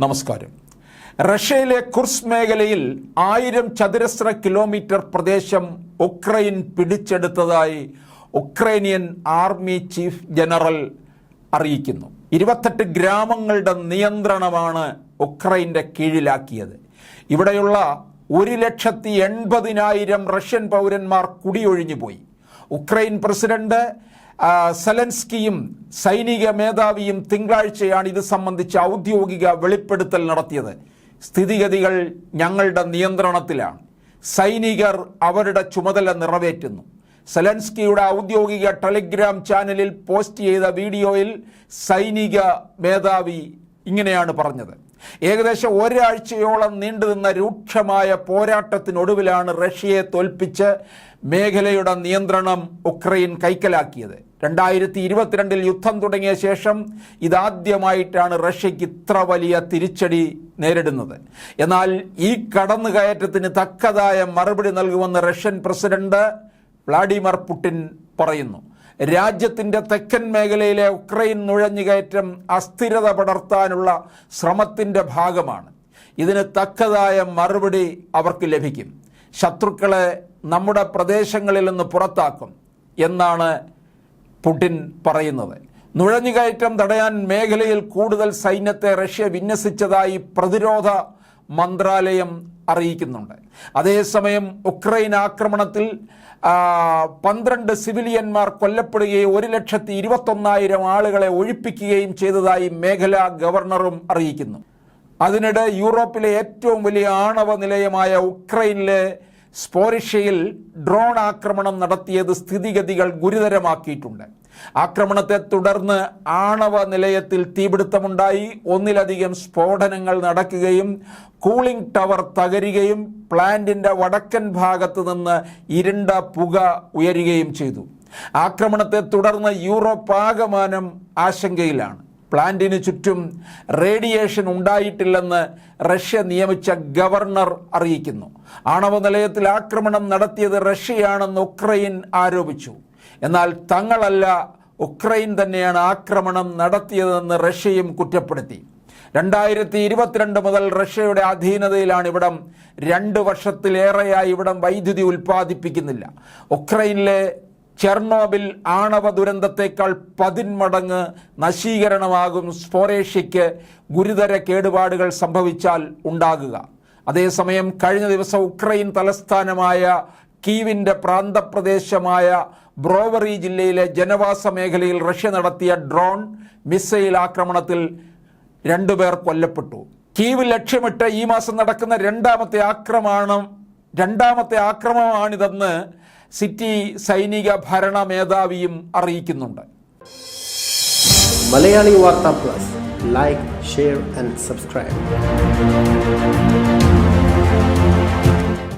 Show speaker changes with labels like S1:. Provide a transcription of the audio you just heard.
S1: നമസ്കാരം. റഷ്യയിലെ കുർസ് മേഖലയിൽ ആയിരം ചതുരശ്ര കിലോമീറ്റർ പ്രദേശം ഉക്രൈൻ പിടിച്ചെടുത്തതായി ഉക്രൈനിയൻ ആർമി ചീഫ് ജനറൽ അറിയിക്കുന്നു. ഇരുപത്തെട്ട് ഗ്രാമങ്ങളുടെ നിയന്ത്രണമാണ് ഉക്രൈന്റെ കീഴിലാക്കിയത്. ഇവിടെയുള്ള ഒരു ലക്ഷത്തി എൺപതിനായിരം റഷ്യൻ പൗരന്മാർ കുടിയൊഴിഞ്ഞു പോയി ഉക്രൈൻ പ്രസിഡന്റ് സെലൻസ്കിയും സൈനിക മേധാവിയും തിങ്കളാഴ്ചയാണ് ഇത് സംബന്ധിച്ച് ഔദ്യോഗിക വെളിപ്പെടുത്തൽ നടത്തിയത്. സ്ഥിതിഗതികൾ ഞങ്ങളുടെ നിയന്ത്രണത്തിലാണ്. സൈനികർ അവരുടെ ചുമതല നിറവേറ്റുന്നു. സെലൻസ്കിയുടെ ഔദ്യോഗിക ടെലിഗ്രാം ചാനലിൽ പോസ്റ്റ് ചെയ്ത വീഡിയോയിൽ സൈനിക മേധാവി ഇങ്ങനെയാണ് പറഞ്ഞത്. ഏകദേശം ഒരാഴ്ചയോളം നീണ്ടുനിന്ന രൂക്ഷമായ പോരാട്ടത്തിനൊടുവിലാണ് റഷ്യയെ തോൽപ്പിച്ച് മേഖലയുടെ നിയന്ത്രണം ഉക്രൈൻ കൈക്കലാക്കിയത്. രണ്ടായിരത്തി ഇരുപത്തിരണ്ടിൽ യുദ്ധം തുടങ്ങിയ ശേഷം ഇതാദ്യമായിട്ടാണ് റഷ്യയ്ക്ക് ഇത്ര വലിയ തിരിച്ചടി നേരിടുന്നത്. എന്നാൽ ഈ കടന്നുകയറ്റത്തിന് തക്കതായ മറുപടി നൽകുമെന്ന് റഷ്യൻ പ്രസിഡന്റ് വ്ളാഡിമിർ പുടിൻ പറയുന്നു. രാജ്യത്തിന്റെ തെക്കൻ മേഖലയിലെ ഉക്രൈൻ നുഴഞ്ഞുകയറ്റം അസ്ഥിരത പടർത്താനുള്ള ശ്രമത്തിന്റെ ഭാഗമാണ്. ഇതിന് തക്കതായ മറുപടി അവർക്ക് ലഭിക്കും. ശത്രുക്കളെ നമ്മുടെ പ്രദേശങ്ങളിൽ നിന്ന് പുറത്താക്കും എന്നാണ് പുടിൻ പറയുന്നത്. നുഴഞ്ഞുകയറ്റം തടയാൻ മേഖലയിൽ കൂടുതൽ സൈന്യത്തെ റഷ്യ വിന്യസിച്ചതായി പ്രതിരോധ മന്ത്രാലയം അറിയിക്കുന്നുണ്ട്. അതേസമയം ഉക്രൈൻ ആക്രമണത്തിൽ പന്ത്രണ്ട് സിവിലിയന്മാർ കൊല്ലപ്പെടുകയും ഒരു ലക്ഷത്തി ഇരുപത്തൊന്നായിരം ആളുകളെ ഒഴിപ്പിക്കുകയും ചെയ്തതായി മേഖലാ ഗവർണറും അറിയിക്കുന്നു. അതിനിടെ യൂറോപ്പിലെ ഏറ്റവും വലിയ ആണവ നിലയമായ ഉക്രൈനിലെ സ്പോറിഷ്യയിൽ ഡ്രോൺ ആക്രമണം നടത്തിയത് സ്ഥിതിഗതികൾ ഗുരുതരമാക്കിയിട്ടുണ്ട്. ആക്രമണത്തെ തുടർന്ന് ആണവ നിലയത്തിൽ തീപിടുത്തമുണ്ടായി. ഒന്നിലധികം സ്ഫോടനങ്ങൾ നടക്കുകയും കൂളിംഗ് ടവർ തകരുകയും പ്ലാന്റിന്റെ വടക്കൻ ഭാഗത്ത് നിന്ന് ഇരുണ്ട പുക ഉയരുകയും ചെയ്തു. ആക്രമണത്തെ തുടർന്ന് യൂറോപ്പ് ആകമാനം ആശങ്കയിലാണ്. പ്ലാന്റിന് ചുറ്റും റേഡിയേഷൻ ഉണ്ടായിട്ടില്ലെന്ന് റഷ്യ നിയമിച്ച ഗവർണർ അറിയിക്കുന്നു. ആണവ നിലയത്തിൽ ആക്രമണം നടത്തിയത് റഷ്യയാണെന്ന് ഉക്രൈൻ ആരോപിച്ചു. എന്നാൽ തങ്ങളല്ല ഉക്രൈൻ തന്നെയാണ് ആക്രമണം നടത്തിയതെന്ന് റഷ്യയും കുറ്റപ്പെടുത്തി. രണ്ടായിരത്തി ഇരുപത്തിരണ്ട് മുതൽ റഷ്യയുടെ അധീനതയിലാണ് ഇവിടം. രണ്ട് വർഷത്തിലേറെയായി ഇവിടം വൈദ്യുതി ഉൽപ്പാദിപ്പിക്കുന്നില്ല. ഉക്രൈനിലെ ചെർണോബിൽ ആണവ ദുരന്തത്തേക്കാൾ പതിന്മടങ്ങ് നശീകരണമാകും സ്ഫോറേഷ്യയ്ക്ക് ഗുരുതര കേടുപാടുകൾ സംഭവിച്ചാൽ ഉണ്ടാകുക. അതേസമയം കഴിഞ്ഞ ദിവസം ഉക്രൈൻ തലസ്ഥാനമായ കീവിന്റെ പ്രാന്തപ്രദേശമായ ബ്രോവറി ജില്ലയിലെ ജനവാസ മേഖലയിൽ റഷ്യ നടത്തിയ ഡ്രോൺ മിസൈൽ ആക്രമണത്തിൽ രണ്ടുപേർ കൊല്ലപ്പെട്ടു. കീവ് ലക്ഷ്യമിട്ട് ഈ മാസം നടക്കുന്ന രണ്ടാമത്തെ ആക്രമണം രണ്ടാമത്തെ ആക്രമണമാണിതെന്ന് സിറ്റി സൈനിക ഭരണ മേധാവിയും അറിയിക്കുന്നുണ്ട്.
S2: Malayali Vartha plus. Like share and subscribe